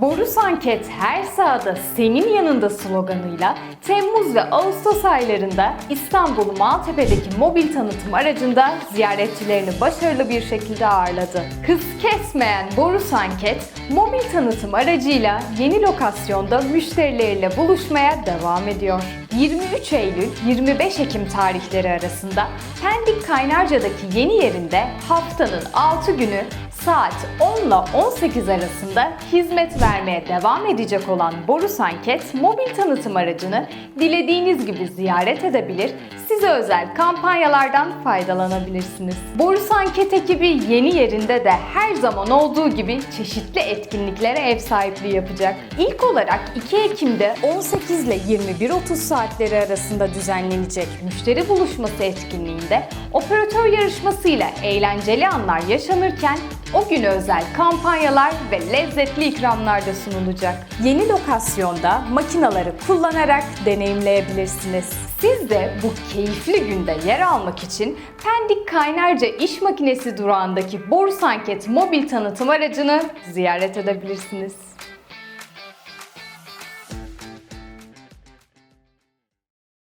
Boru Sanket her sahada senin yanında sloganıyla Temmuz ve Ağustos aylarında İstanbul Maltepe'deki mobil tanıtım aracında ziyaretçilerini başarılı bir şekilde ağırladı. Hız kesmeyen Boru Sanket, mobil tanıtım aracıyla yeni lokasyonda müşterileriyle buluşmaya devam ediyor. 23 Eylül 25 Ekim tarihleri arasında Pendik Kaynarca'daki yeni yerinde haftanın 6 günü saat 10 ile 18 arasında hizmet vermeye devam edecek olan Boru Sanket mobil tanıtım aracını dilediğiniz gibi ziyaret edebilir, size özel kampanyalardan faydalanabilirsiniz. Boru Sanket ekibi yeni yerinde de her zaman olduğu gibi çeşitli etkinliklere ev sahipliği yapacak. İlk olarak 2 Ekim'de 18 ile 21.30 saatleri arasında düzenlenecek müşteri buluşması etkinliğinde operatör yarışmasıyla eğlenceli anlar yaşanırken o güne özel kampanyalar ve lezzetli ikramlar da sunulacak. Yeni lokasyonda makinaları kullanarak deneyimleyebilirsiniz. Siz de bu keyifli günde yer almak için Pendik Kaynarca İş Makinesi durağındaki Boru Sanket mobil tanıtım aracını ziyaret edebilirsiniz.